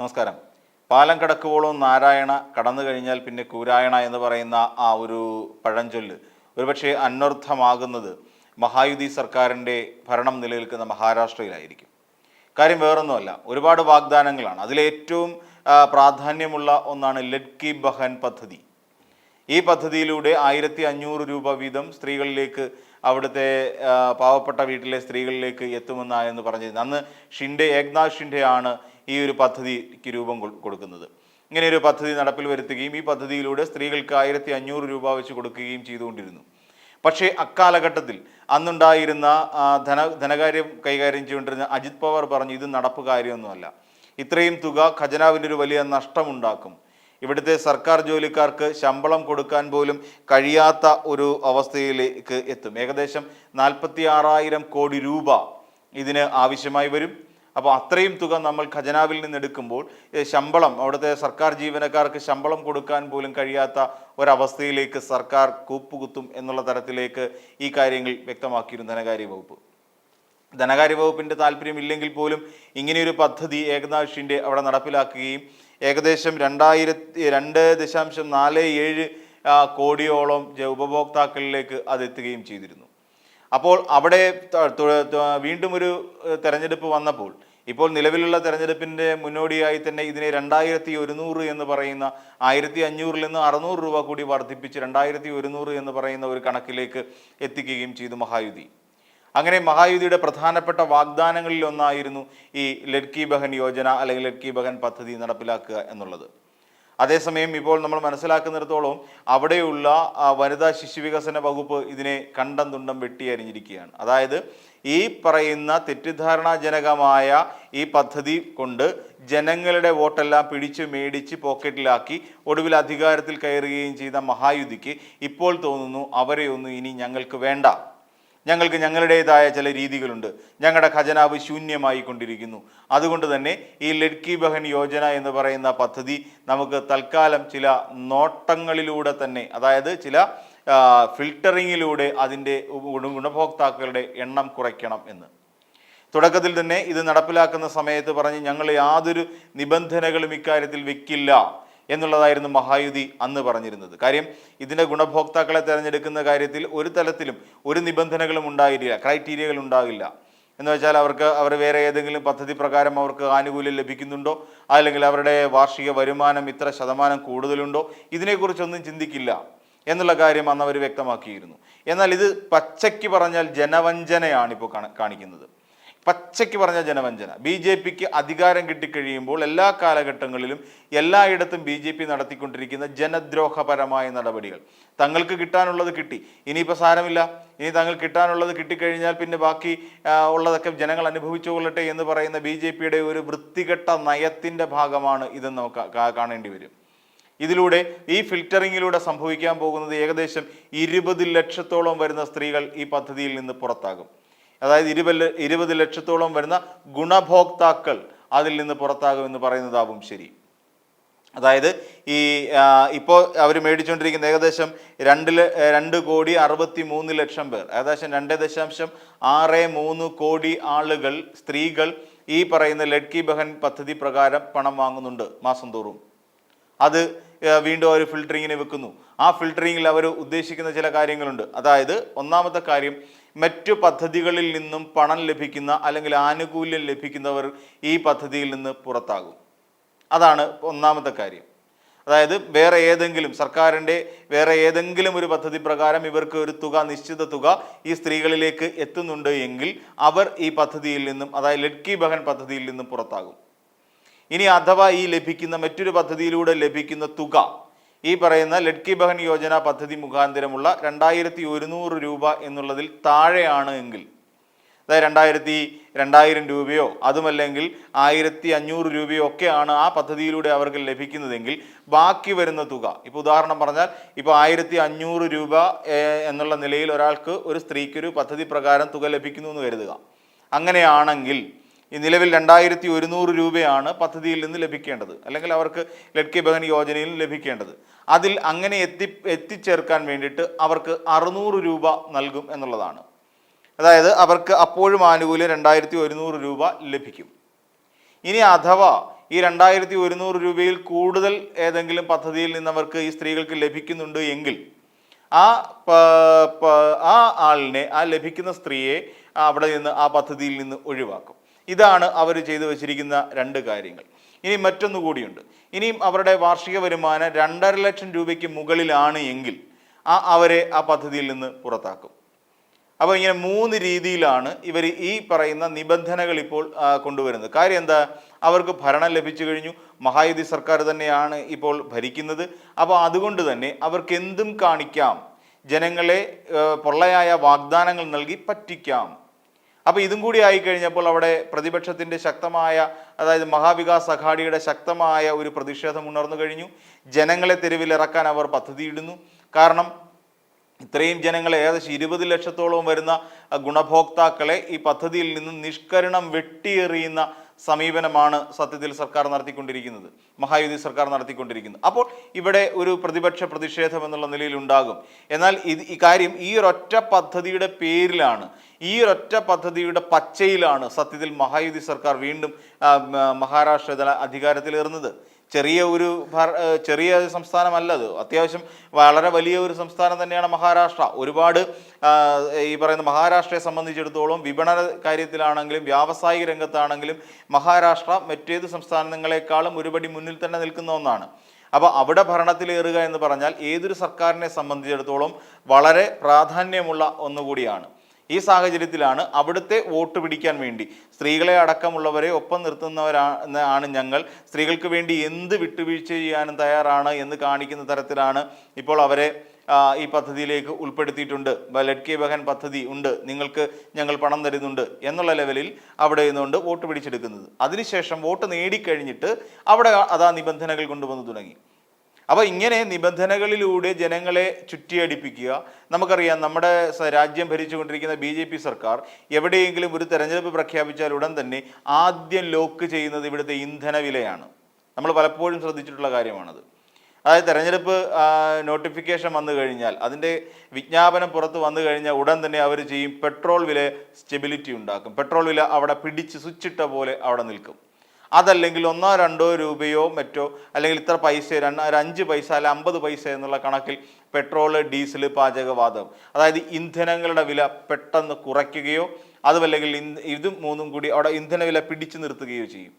നമസ്കാരം. പാലം കടക്കുവോളം നാരായണ കടന്നു കഴിഞ്ഞാൽ പിന്നെ കൂരായണ എന്ന് പറയുന്ന ആ ഒരു പഴഞ്ചൊല്ല്. ഒരുപക്ഷെ അന്വർത്ഥമാകുന്നത് മഹായുതി സർക്കാരിന്റെ ഭരണം നിലനിൽക്കുന്ന മഹാരാഷ്ട്രയിലായിരിക്കും. കാര്യം വേറൊന്നുമല്ല ഒരുപാട് വാഗ്ദാനങ്ങളാണ്. അതിലേറ്റവും പ്രാധാന്യമുള്ള ഒന്നാണ് ലഡ്കി ബഹൻ പദ്ധതി. ഈ പദ്ധതിയിലൂടെ ആയിരത്തി അഞ്ഞൂറ് രൂപ വീതം സ്ത്രീകളിലേക്ക് അവിടുത്തെ പാവപ്പെട്ട വീട്ടിലെ സ്ത്രീകളിലേക്ക് എത്തുമെന്നാണ് എന്ന് പറഞ്ഞിരുന്നത് അന്ന് ഷിൻഡെ ഏക്നാഥ് ഷിൻഡെയാണ് ഈ ഒരു പദ്ധതിക്ക് രൂപം കൊടുക്കുന്നത്. ഇങ്ങനെ ഒരു പദ്ധതി നടപ്പിൽ വരുത്തുകയും ഈ പദ്ധതിയിലൂടെ സ്ത്രീകൾക്ക് ആയിരത്തി അഞ്ഞൂറ് രൂപ വെച്ച് കൊടുക്കുകയും ചെയ്തുകൊണ്ടിരുന്നു. പക്ഷേ അക്കാലഘട്ടത്തിൽ അന്നുണ്ടായിരുന്ന ധന ധനകാര്യം കൈകാര്യം ചെയ്തുകൊണ്ടിരുന്ന അജിത് പവാർ പറഞ്ഞു ഇത് നടപ്പ് കാര്യമൊന്നുമല്ല. ഇത്രയും തുക ഖജനാവിന്റെ ഒരു വലിയ നഷ്ടമുണ്ടാക്കും. ഇവിടുത്തെ സർക്കാർ ജോലിക്കാർക്ക് ശമ്പളം കൊടുക്കാൻ പോലും കഴിയാത്ത ഒരു അവസ്ഥയിലേക്ക് എത്തും. ഏകദേശം നാൽപ്പത്തി ആറായിരം കോടി രൂപ ഇതിന് ആവശ്യമായി വരും. അപ്പോൾ അത്രയും തുക നമ്മൾ ഖജനാവിൽ നിന്ന് എടുക്കുമ്പോൾ ശമ്പളം അവിടുത്തെ സർക്കാർ ജീവനക്കാർക്ക് ശമ്പളം കൊടുക്കാൻ പോലും കഴിയാത്ത ഒരവസ്ഥയിലേക്ക് സർക്കാർ കൂപ്പുകുത്തും എന്നുള്ള തരത്തിലേക്ക് ഈ കാര്യങ്ങൾ വ്യക്തമാക്കിയിരുന്നു ധനകാര്യ വകുപ്പ്. ധനകാര്യ വകുപ്പിന്റെ താല്പര്യമില്ലെങ്കിൽ പോലും ഇങ്ങനെയൊരു പദ്ധതി ഏകനാഥ് ഷിൻഡെ അവിടെ നടപ്പിലാക്കുകയും ഏകദേശം രണ്ടായിരത്തി രണ്ട് ദശാംശം നാല് ഏഴ് കോടിയോളം ഉപഭോക്താക്കളിലേക്ക് അതെത്തുകയും ചെയ്തിരുന്നു. അപ്പോൾ അവിടെ വീണ്ടും ഒരു തെരഞ്ഞെടുപ്പ് വന്നപ്പോൾ ഇപ്പോൾ നിലവിലുള്ള തെരഞ്ഞെടുപ്പിന്റെ മുന്നോടിയായി തന്നെ ഇതിനെ രണ്ടായിരത്തി ഒരുന്നൂറ് എന്ന് പറയുന്ന ആയിരത്തി അഞ്ഞൂറിൽ നിന്ന് അറുന്നൂറ് രൂപ കൂടി വർദ്ധിപ്പിച്ച് രണ്ടായിരത്തി ഒരുന്നൂറ് എന്ന് പറയുന്ന ഒരു കണക്കിലേക്ക് എത്തിക്കുകയും ചെയ്തു മഹായുതി. അങ്ങനെ മഹായുതിയുടെ പ്രധാനപ്പെട്ട വാഗ്ദാനങ്ങളിൽ ഒന്നായിരുന്നു ഈ ലഡ്കി ബഹൻ യോജന അല്ലെങ്കിൽ ലഡ്കി ബഹൻ പദ്ധതി നടപ്പിലാക്കുക എന്നുള്ളത്. അതേസമയം ഇപ്പോൾ നമ്മൾ മനസ്സിലാക്കുന്നിടത്തോളം അവിടെയുള്ള വനിതാ ശിശുവികസന വകുപ്പ് ഇതിനെ കണ്ടം തുണ്ടം വെട്ടിയരിഞ്ഞിരിക്കുകയാണ് അതായത് ഈ പറയുന്ന തെറ്റിദ്ധാരണാജനകമായ ഈ പദ്ധതി കൊണ്ട് ജനങ്ങളുടെ വോട്ടെല്ലാം പിടിച്ചു മേടിച്ച് പോക്കറ്റിലാക്കി ഒടുവിൽ അധികാരത്തിൽ കയറുകയും ചെയ്ത മഹായുതിക്ക് ഇപ്പോൾ തോന്നുന്നു അവരെയൊന്നും ഇനി ഞങ്ങൾക്ക് വേണ്ട. ഞങ്ങൾക്ക് ഞങ്ങളുടേതായ ചില രീതികളുണ്ട്. ഞങ്ങളുടെ ഖജനാവ് ശൂന്യമായി കൊണ്ടിരിക്കുന്നു അതുകൊണ്ട് തന്നെ ഈ ലഡ്കി ബഹൻ യോജന എന്ന് പറയുന്ന പദ്ധതി നമുക്ക് തൽക്കാലം ചില നോട്ടങ്ങളിലൂടെ തന്നെ അതായത് ചില ഫിൽട്ടറിങ്ങിലൂടെ അതിന്റെ ഗുണഭോക്താക്കളുടെ എണ്ണം കുറയ്ക്കണം എന്ന്. തുടക്കത്തിൽ തന്നെ ഇത് നടപ്പിലാക്കുന്ന സമയത്ത് പറഞ്ഞ് ഞങ്ങൾ യാതൊരു നിബന്ധനകളും ഇക്കാര്യത്തിൽ വെക്കില്ല. എന്നുള്ളതായിരുന്നു മഹായുതി അന്ന് പറഞ്ഞിരുന്നത്. കാര്യം ഇതിന്റെ ഗുണഭോക്താക്കളെ തിരഞ്ഞെടുക്കുന്ന കാര്യത്തിൽ ഒരു തലത്തിലും ഒരു നിബന്ധനകളും ഉണ്ടായില്ല ക്രൈറ്റീരിയകൾ ഉണ്ടാകില്ല. എന്ന് വെച്ചാൽ അവർക്ക് അവർ വേറെ ഏതെങ്കിലും പദ്ധതി പ്രകാരം അവർക്ക് ആനുകൂല്യം ലഭിക്കുന്നുണ്ടോ? അല്ലെങ്കിൽ അവരുടെ വാർഷിക വരുമാനം ഇത്ര ശതമാനം കൂടുതലുണ്ടോ? ഇതിനെക്കുറിച്ചൊന്നും ചിന്തിക്കില്ല എന്നുള്ള കാര്യം അന്ന് അവർ വ്യക്തമാക്കിയിരുന്നു. എന്നാൽ ഇത് പച്ചയ്ക്ക് പറഞ്ഞാൽ ജനവഞ്ചനയാണ് ഇപ്പോൾ കാണിക്കുന്നത്. പച്ചയ്ക്ക് പറഞ്ഞ ജനവഞ്ചന. ബി ജെ പിക്ക് അധികാരം കിട്ടിക്കഴിയുമ്പോൾ എല്ലാ കാലഘട്ടങ്ങളിലും എല്ലായിടത്തും ബി ജെ പി നടത്തിക്കൊണ്ടിരിക്കുന്ന ജനദ്രോഹപരമായ നടപടികൾ. തങ്ങൾക്ക് കിട്ടാനുള്ളത് കിട്ടി. ഇനിയിപ്പോൾ സാരമില്ല. ഇനി തങ്ങൾ കിട്ടാനുള്ളത് കിട്ടിക്കഴിഞ്ഞാൽ പിന്നെ ബാക്കി ഉള്ളതൊക്കെ ജനങ്ങൾ അനുഭവിച്ചു കൊള്ളട്ടെ എന്ന് പറയുന്ന ബി ജെ പിയുടെ ഒരു വൃത്തികെട്ട നയത്തിന്റെ ഭാഗമാണ് ഇതെന്ന് നമുക്ക് കാണേണ്ടി വരും. ഇതിലൂടെ ഈ ഫിൽറ്ററിങ്ങിലൂടെ സംഭവിക്കാൻ പോകുന്നത് ഏകദേശം ഇരുപത് ലക്ഷത്തോളം വരുന്ന സ്ത്രീകൾ ഈ പദ്ധതിയിൽ നിന്ന് പുറത്താകും. അതായത് ഇരുപത് ഇരുപത് ലക്ഷത്തോളം വരുന്ന ഗുണഭോക്താക്കൾ അതിൽ നിന്ന് പുറത്താകുമെന്ന് പറയുന്നതാവും ശരി. അതായത് ഈ ഇപ്പോൾ അവർ മേടിച്ചുകൊണ്ടിരിക്കുന്ന ഏകദേശം രണ്ട് രണ്ട് കോടി അറുപത്തി മൂന്ന് ലക്ഷം പേർ ഏകദേശം രണ്ട് ദശാംശം ആറ് മൂന്ന് കോടി ആളുകൾ സ്ത്രീകൾ ഈ പറയുന്ന ലഡ്കി ബഹൻ പദ്ധതി പ്രകാരം പണം വാങ്ങുന്നുണ്ട് മാസം തോറും അത് വീണ്ടും അവർ ഫിൽറ്ററിങ്ങിന് വെക്കുന്നു. ആ ഫിൽറ്ററിങ്ങിൽ അവർ ഉദ്ദേശിക്കുന്ന ചില കാര്യങ്ങളുണ്ട്. അതായത് ഒന്നാമത്തെ കാര്യം മറ്റു പദ്ധതികളിൽ നിന്നും പണം ലഭിക്കുന്ന അല്ലെങ്കിൽ ആനുകൂല്യം ലഭിക്കുന്നവർ ഈ പദ്ധതിയിൽ നിന്ന് പുറത്താകും. അതാണ് ഒന്നാമത്തെ കാര്യം. അതായത് വേറെ ഏതെങ്കിലും സർക്കാരിന്റെ വേറെ ഏതെങ്കിലും ഒരു പദ്ധതി പ്രകാരം ഇവർക്ക് ഒരു തുക നിശ്ചിത തുക ഈ സ്ത്രീകളിലേക്ക് എത്തുന്നുണ്ട് എങ്കിൽ അവർ ഈ പദ്ധതിയിൽ നിന്നും അതായത് ലഡ്കി ബഹൻ പദ്ധതിയിൽ നിന്നും പുറത്താകും. ഇനി അഥവാ ഈ ലഭിക്കുന്ന മറ്റൊരു പദ്ധതിയിലൂടെ ലഭിക്കുന്ന തുക ഈ പറയുന്ന ലഡ്കി ബഹൻ യോജന പദ്ധതി മുഖാന്തരമുള്ള രണ്ടായിരത്തി ഒരുന്നൂറ് രൂപ എന്നുള്ളതിൽ താഴെയാണ് എങ്കിൽ അതായത് രണ്ടായിരത്തി രണ്ടായിരം രൂപയോ അതുമല്ലെങ്കിൽ ആയിരത്തി അഞ്ഞൂറ് രൂപയോ ഒക്കെയാണ് ആ പദ്ധതിയിലൂടെ അവർക്ക് ലഭിക്കുന്നതെങ്കിൽ ബാക്കി വരുന്ന തുക. ഇപ്പോൾ ഉദാഹരണം പറഞ്ഞാൽ ഇപ്പോൾ ആയിരത്തി അഞ്ഞൂറ് രൂപ എന്നുള്ള നിലയിൽ ഒരാൾക്ക് ഒരു സ്ത്രീക്കൊരു പദ്ധതി പ്രകാരം തുക ലഭിക്കുന്നു എന്ന് കരുതുക. അങ്ങനെയാണെങ്കിൽ ഈ നിലവിൽ രണ്ടായിരത്തി ഒരുന്നൂറ് രൂപയാണ് പദ്ധതിയിൽ നിന്ന് ലഭിക്കേണ്ടത്. അല്ലെങ്കിൽ അവർക്ക് ലഡ്കി ബഹൻ യോജനയിൽ ലഭിക്കേണ്ടത്. അതിൽ അങ്ങനെ എത്തി എത്തിച്ചേർക്കാൻ വേണ്ടിയിട്ട് അവർക്ക് അറുന്നൂറ് രൂപ നൽകും എന്നുള്ളതാണ്. അതായത് അവർക്ക് അപ്പോഴും ആനുകൂല്യം രണ്ടായിരത്തി ഒരുന്നൂറ് രൂപ ലഭിക്കും. ഇനി അഥവാ ഈ രണ്ടായിരത്തി ഒരുന്നൂറ് രൂപയിൽ കൂടുതൽ ഏതെങ്കിലും പദ്ധതിയിൽ നിന്ന് അവർക്ക് ഈ സ്ത്രീകൾക്ക് ലഭിക്കുന്നുണ്ട് എങ്കിൽ ആ ആ ആളിനെ ആ ലഭിക്കുന്ന സ്ത്രീയെ അവിടെ നിന്ന് ആ പദ്ധതിയിൽ നിന്ന് ഒഴിവാക്കും. ഇതാണ് അവർ ചെയ്തു വച്ചിരിക്കുന്ന രണ്ട് കാര്യങ്ങൾ. ഇനി മറ്റൊന്നു കൂടിയുണ്ട്. ഇനിയും അവരുടെ വാർഷിക വരുമാനം രണ്ടര ലക്ഷം രൂപയ്ക്ക് മുകളിലാണ് എങ്കിൽ ആ അവരെ ആ പദ്ധതിയിൽ നിന്ന് പുറത്താക്കും. അപ്പോൾ ഇങ്ങനെ മൂന്ന് രീതിയിലാണ് ഇവർ ഈ പറയുന്ന നിബന്ധനകൾ ഇപ്പോൾ കൊണ്ടുവരുന്നത്. കാര്യം എന്താ? അവർക്ക് ഭരണം ലഭിച്ചു കഴിഞ്ഞു. മഹായുതി സർക്കാർ തന്നെയാണ് ഇപ്പോൾ ഭരിക്കുന്നത്. അപ്പോൾ അതുകൊണ്ട് തന്നെ അവർക്ക് എന്തും കാണിക്കാം. ജനങ്ങളെ പൊള്ളയായ വാഗ്ദാനങ്ങൾ നൽകി പറ്റിക്കാം. അപ്പോൾ ഇതും കൂടി ആയി കഴിഞ്ഞപ്പോൾ അവിടെ പ്രതിപക്ഷത്തിന്റെ ശക്തമായ അതായത് മഹാവികാസ് അഘാഡിയുടെ ശക്തമായ ഒരു പ്രതിഷേധം ഉണർന്നു കഴിഞ്ഞു. ജനങ്ങളെ തെരുവിലിറക്കാൻ അവർ പദ്ധതിയിടുന്നു കാരണം ഇത്രയും ജനങ്ങളെ ഏകദേശം ഇരുപത് ലക്ഷത്തോളം വരുന്ന ഗുണഭോക്താക്കളെ ഈ പദ്ധതിയിൽ നിന്ന് നിഷ്കരണം വെട്ടിയെറിയുന്ന സമീപനമാണ് സത്യത്തിൽ സർക്കാർ നടത്തിക്കൊണ്ടിരിക്കുന്നത്. മഹായുതി സർക്കാർ നടത്തിക്കൊണ്ടിരിക്കുന്നത് അപ്പോൾ ഇവിടെ ഒരു പ്രതിപക്ഷ പ്രതിഷേധം എന്നുള്ള നിലയിൽ ഉണ്ടാകും. എന്നാൽ ഇത് ഈ കാര്യം ഈ ഒരൊറ്റ പദ്ധതിയുടെ പേരിലാണ് ഈ ഒരൊറ്റ പദ്ധതിയുടെ പച്ചയിലാണ് സത്യത്തിൽ മഹായുതി സർക്കാർ വീണ്ടും മഹാരാഷ്ട്ര അധികാരത്തിലേറുന്നത്. ചെറിയ ഒരു ചെറിയ സംസ്ഥാനമല്ല അത്. അത്യാവശ്യം വളരെ വലിയ ഒരു സംസ്ഥാനം തന്നെയാണ് മഹാരാഷ്ട്ര. ഒരുപാട് ഈ പറയുന്ന മഹാരാഷ്ട്രയെ സംബന്ധിച്ചിടത്തോളം വിപണന കാര്യത്തിലാണെങ്കിലും വ്യാവസായിക രംഗത്താണെങ്കിലും മഹാരാഷ്ട്ര മറ്റേത് സംസ്ഥാനങ്ങളെക്കാളും ഒരുപടി മുന്നിൽ തന്നെ നിൽക്കുന്ന ഒന്നാണ്. അപ്പോൾ അവിടെ ഭരണത്തിലേറുക എന്ന് പറഞ്ഞാൽ ഏതൊരു സർക്കാരിനെ സംബന്ധിച്ചിടത്തോളം വളരെ പ്രാധാന്യമുള്ള ഒന്നുകൂടിയാണ്. ഈ സാഹചര്യത്തിലാണ് അവിടുത്തെ വോട്ട് പിടിക്കാൻ വേണ്ടി. സ്ത്രീകളെ അടക്കമുള്ളവരെ ഒപ്പം നിർത്തുന്നവരാണ് ഞങ്ങൾ. സ്ത്രീകൾക്ക് വേണ്ടി എന്ത് വിട്ടുവീഴ്ച ചെയ്യാനും തയ്യാറാണ് എന്ന് കാണിക്കുന്ന തരത്തിലാണ് ഇപ്പോൾ അവരെ ഈ പദ്ധതിയിലേക്ക് ഉൾപ്പെടുത്തിയിട്ടുണ്ട്. ലഡ് കെ ബഹൻ പദ്ധതി ഉണ്ട്. നിങ്ങൾക്ക് ഞങ്ങൾ പണം തരുന്നുണ്ട് എന്നുള്ള ലെവലിൽ അവിടെ നിന്നുകൊണ്ട് വോട്ട് പിടിച്ചെടുക്കുന്നത്. അതിനുശേഷം വോട്ട് നേടിക്കഴിഞ്ഞിട്ട് അവിടെ അതാ നിബന്ധനകൾ കൊണ്ടുവന്ന് തുടങ്ങി. അപ്പോൾ ഇങ്ങനെ നിബന്ധനകളിലൂടെ ജനങ്ങളെ ചുറ്റിയടിപ്പിക്കുക. നമുക്കറിയാം നമ്മുടെ രാജ്യം ഭരിച്ചുകൊണ്ടിരിക്കുന്ന ബി ജെ പി സർക്കാർ എവിടെയെങ്കിലും ഒരു തെരഞ്ഞെടുപ്പ് പ്രഖ്യാപിച്ചാൽ ഉടൻ തന്നെ ആദ്യം ലോക്ക് ചെയ്യുന്നത് ഇവിടുത്തെ ഇന്ധന വിലയാണ്. നമ്മൾ പലപ്പോഴും ശ്രദ്ധിച്ചിട്ടുള്ള കാര്യമാണത്. അതായത് തെരഞ്ഞെടുപ്പ് നോട്ടിഫിക്കേഷൻ വന്നു കഴിഞ്ഞാൽ അതിന്റെ വിജ്ഞാപനം പുറത്ത് വന്നു കഴിഞ്ഞാൽ ഉടൻ തന്നെ അവർ ചെയ്യും പെട്രോൾ വില സ്റ്റെബിലിറ്റി ഉണ്ടാക്കും. പെട്രോൾ വില അവിടെ പിടിച്ച് സ്വിച്ചിട്ട പോലെ അവിടെ നിൽക്കും. അതല്ലെങ്കിൽ ഒന്നോ രണ്ടോ രൂപയോ മറ്റോ അല്ലെങ്കിൽ ഇത്ര പൈസ ഒരു അഞ്ച് പൈസ അല്ല അമ്പത് പൈസ എന്നുള്ള കണക്കിൽ പെട്രോൾ ഡീസൽ പാചകവാതകം. അതായത് ഇന്ധനങ്ങളുടെ വില പെട്ടെന്ന് കുറയ്ക്കുകയോ അതുമല്ലെങ്കിൽ ഇതും മൂന്നും കൂടി അവിടെ ഇന്ധനവില പിടിച്ചു നിർത്തുകയോ ചെയ്യും.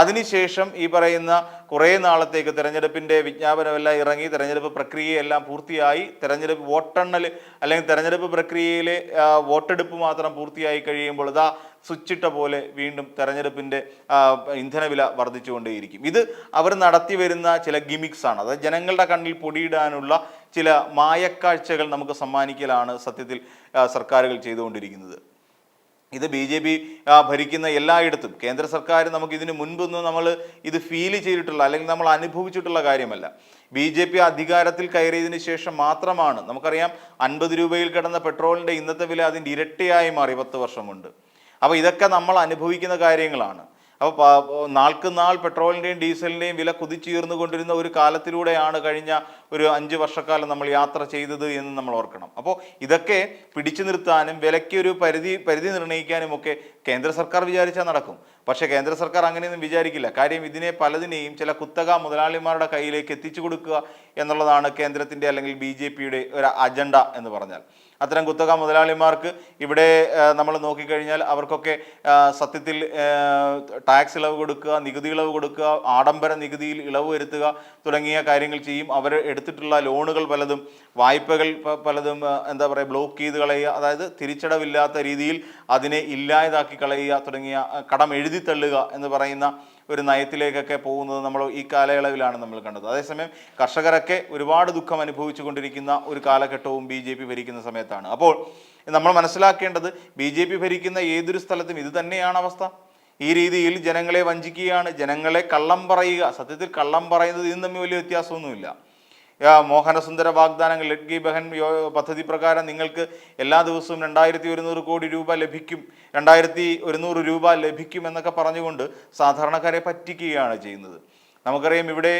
അതിനുശേഷം ഈ പറയുന്ന കുറേ നാളത്തേക്ക് തെരഞ്ഞെടുപ്പിന്റെ വിജ്ഞാപനമെല്ലാം ഇറങ്ങി തെരഞ്ഞെടുപ്പ് പ്രക്രിയയെല്ലാം പൂർത്തിയായി. തെരഞ്ഞെടുപ്പ് വോട്ടെണ്ണൽ അല്ലെങ്കിൽ തെരഞ്ഞെടുപ്പ് പ്രക്രിയയിലെ വോട്ടെടുപ്പ് മാത്രം പൂർത്തിയായി കഴിയുമ്പോൾ ഇതാ സ്വിച്ചിട്ട പോലെ വീണ്ടും തെരഞ്ഞെടുപ്പിന്റെ ഇന്ധനവില വർദ്ധിച്ചുകൊണ്ടേയിരിക്കും. ഇത് അവർ നടത്തി വരുന്ന ചില ഗിമിക്സ് ആണ് അതായത് ജനങ്ങളുടെ കണ്ണിൽ പൊടിയിടാനുള്ള ചില മായക്കാഴ്ചകൾ നമുക്ക് സമ്മാനിക്കലാണ് സത്യത്തിൽ സർക്കാരുകൾ ചെയ്തുകൊണ്ടിരിക്കുന്നത്. ഇത് ബി ജെ പി ഭരിക്കുന്ന എല്ലായിടത്തും. കേന്ദ്ര സർക്കാർ നമുക്ക് ഇതിന് മുൻപൊന്നും നമ്മൾ ഇത് ഫീൽ ചെയ്തിട്ടുള്ള അല്ലെങ്കിൽ നമ്മൾ അനുഭവിച്ചിട്ടുള്ള കാര്യമല്ല. ബി ജെ പി അധികാരത്തിൽ കയറിയതിന് ശേഷം മാത്രമാണ് നമുക്കറിയാം അൻപത് രൂപയിൽ കിടന്ന പെട്രോളിന്റെ ഇന്നത്തെ വില അതിന്റെ ഇരട്ടിയായി മാറി പത്ത് വർഷം കൊണ്ട്. അപ്പോൾ ഇതൊക്കെ നമ്മൾ അനുഭവിക്കുന്ന കാര്യങ്ങളാണ്. അപ്പോൾ നാൾക്ക് നാൾ പെട്രോളിന്റെയും ഡീസലിന്റെയും വില കുതിച്ചുയർന്നു കൊണ്ടിരുന്ന ഒരു കാലത്തിലൂടെയാണ് കഴിഞ്ഞ ഒരു അഞ്ച് വർഷക്കാലം നമ്മൾ യാത്ര ചെയ്തത് എന്ന് നമ്മൾ ഓർക്കണം. അപ്പോൾ ഇതൊക്കെ പിടിച്ചു നിർത്താനും വിലയ്ക്ക് ഒരു പരിധി പരിധി നിർണയിക്കാനും ഒക്കെ കേന്ദ്ര സർക്കാർ വിചാരിച്ചാൽ നടക്കും. പക്ഷേ കേന്ദ്ര സർക്കാർ അങ്ങനെയൊന്നും വിചാരിക്കില്ല. കാര്യം ഇതിനെ പലതിനെയും ചില കുത്തക മുതലാളിമാരുടെ കയ്യിലേക്ക് എത്തിച്ചു കൊടുക്കുക എന്നുള്ളതാണ് കേന്ദ്രത്തിന്റെ അല്ലെങ്കിൽ ബി ജെ പിയുടെ ഒരു അജണ്ട എന്ന് പറഞ്ഞാൽ. അത്തരം കുത്തക മുതലാളിമാർക്ക് ഇവിടെ നമ്മൾ നോക്കിക്കഴിഞ്ഞാൽ അവർക്കൊക്കെ സത്യത്തിൽ ടാക്സ് ഇളവ് കൊടുക്കുക നികുതി ഇളവ് കൊടുക്കുക ആഡംബര നികുതിയിൽ ഇളവ് വരുത്തുക തുടങ്ങിയ കാര്യങ്ങൾ ചെയ്യും. അവർ എടുത്തിട്ടുള്ള ലോണുകൾ പലതും വായ്പകൾ പലതും എന്താ പറയുക ബ്ലോക്ക് ചെയ്ത് കളയുക അതായത് തിരിച്ചടവില്ലാത്ത രീതിയിൽ അതിനെ ഇല്ലാതാക്കി കളയുക തുടങ്ങിയ കടം എഴുതി തള്ളുക എന്ന് പറയുന്ന ഒരു നയത്തിലേക്കൊക്കെ പോകുന്നത് നമ്മൾ ഈ കാലയളവിലാണ് നമ്മൾ കണ്ടത്. അതേസമയം കർഷകരൊക്കെ ഒരുപാട് ദുഃഖം അനുഭവിച്ചു കൊണ്ടിരിക്കുന്ന ഒരു കാലഘട്ടവും ബി ജെ പി ഭരിക്കുന്ന സമയത്താണ്. അപ്പോൾ നമ്മൾ മനസ്സിലാക്കേണ്ടത് ബി ജെ പി ഭരിക്കുന്ന ഏതൊരു സ്ഥലത്തും ഇത് തന്നെയാണ് അവസ്ഥ. ഈ രീതിയിൽ ജനങ്ങളെ വഞ്ചിക്കുകയാണ് ജനങ്ങളെ കള്ളം പറയുക. സത്യത്തിൽ കള്ളം പറയുന്നത് ഇതിന് തമ്മിൽ വലിയ വ്യത്യാസമൊന്നുമില്ല. മോഹനസുന്ദര വാഗ്ദാനങ്ങൾ ലഡ്ഗി ബഹൻ പദ്ധതി പ്രകാരം നിങ്ങൾക്ക് എല്ലാ ദിവസവും രണ്ടായിരത്തി ഒരുന്നൂറ് കോടി രൂപ ലഭിക്കും. രണ്ടായിരത്തി ഒരുന്നൂറ് രൂപ ലഭിക്കും എന്നൊക്കെ പറഞ്ഞുകൊണ്ട് സാധാരണക്കാരെ പറ്റിക്കുകയാണ് ചെയ്യുന്നത്. നമുക്കറിയാം ഇവിടെ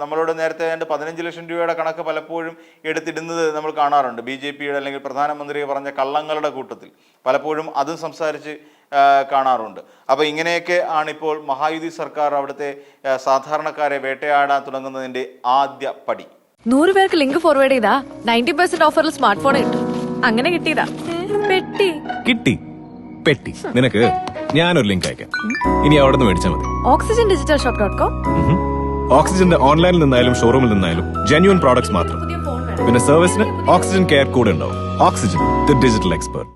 നമ്മളോട് നേരത്തെ ഏതാണ്ട് പതിനഞ്ച് ലക്ഷം രൂപയുടെ കണക്ക് പലപ്പോഴും എടുത്തിടുന്നത് നമ്മൾ കാണാറുണ്ട്. ബി ജെ പിയുടെ അല്ലെങ്കിൽ പ്രധാനമന്ത്രി പറഞ്ഞ കള്ളങ്ങളുടെ കൂട്ടത്തിൽ. പലപ്പോഴും അതും സംസാരിച്ച് കാണാറുണ്ട്. അപ്പോൾ ഇങ്ങനെയൊക്കെ ആണിപ്പോൾ മഹായുതി സർക്കാർ അവിടുത്തെ സാധാരണക്കാരെ വേട്ടയാടാൻ തുടങ്ങുന്നതിന്റെ ആദ്യ പടി. നൂറ് പേർക്ക് ലിങ്ക് ഫോർവേഡ് ചെയ്താ നയന്റി പെർസെന്റ് ഓഫറിൽ സ്മാർട്ട് ഫോൺ കിട്ടും അങ്ങനെ കിട്ടിയതാ. പെട്ടി. കിട്ടി. പെട്ടി. നിനക്ക് ഞാനൊരു ലിങ്ക് അയക്കാം. ഇനി അവിടെ നിന്ന് മേടിച്ചാൽ മതി. Oxygen digital shop dot com ഓക്സിജന്റെ ഓൺലൈനിൽ നിന്നായാലും ഷോറൂമിൽ നിന്നായാലും ജെന്യൂൻ പ്രോഡക്ട്സ് മാത്രം. പിന്നെ സർവീസിന് ഓക്സിജൻ കെയർ കൂടെ ഉണ്ടാവും. Oxygen the digital expert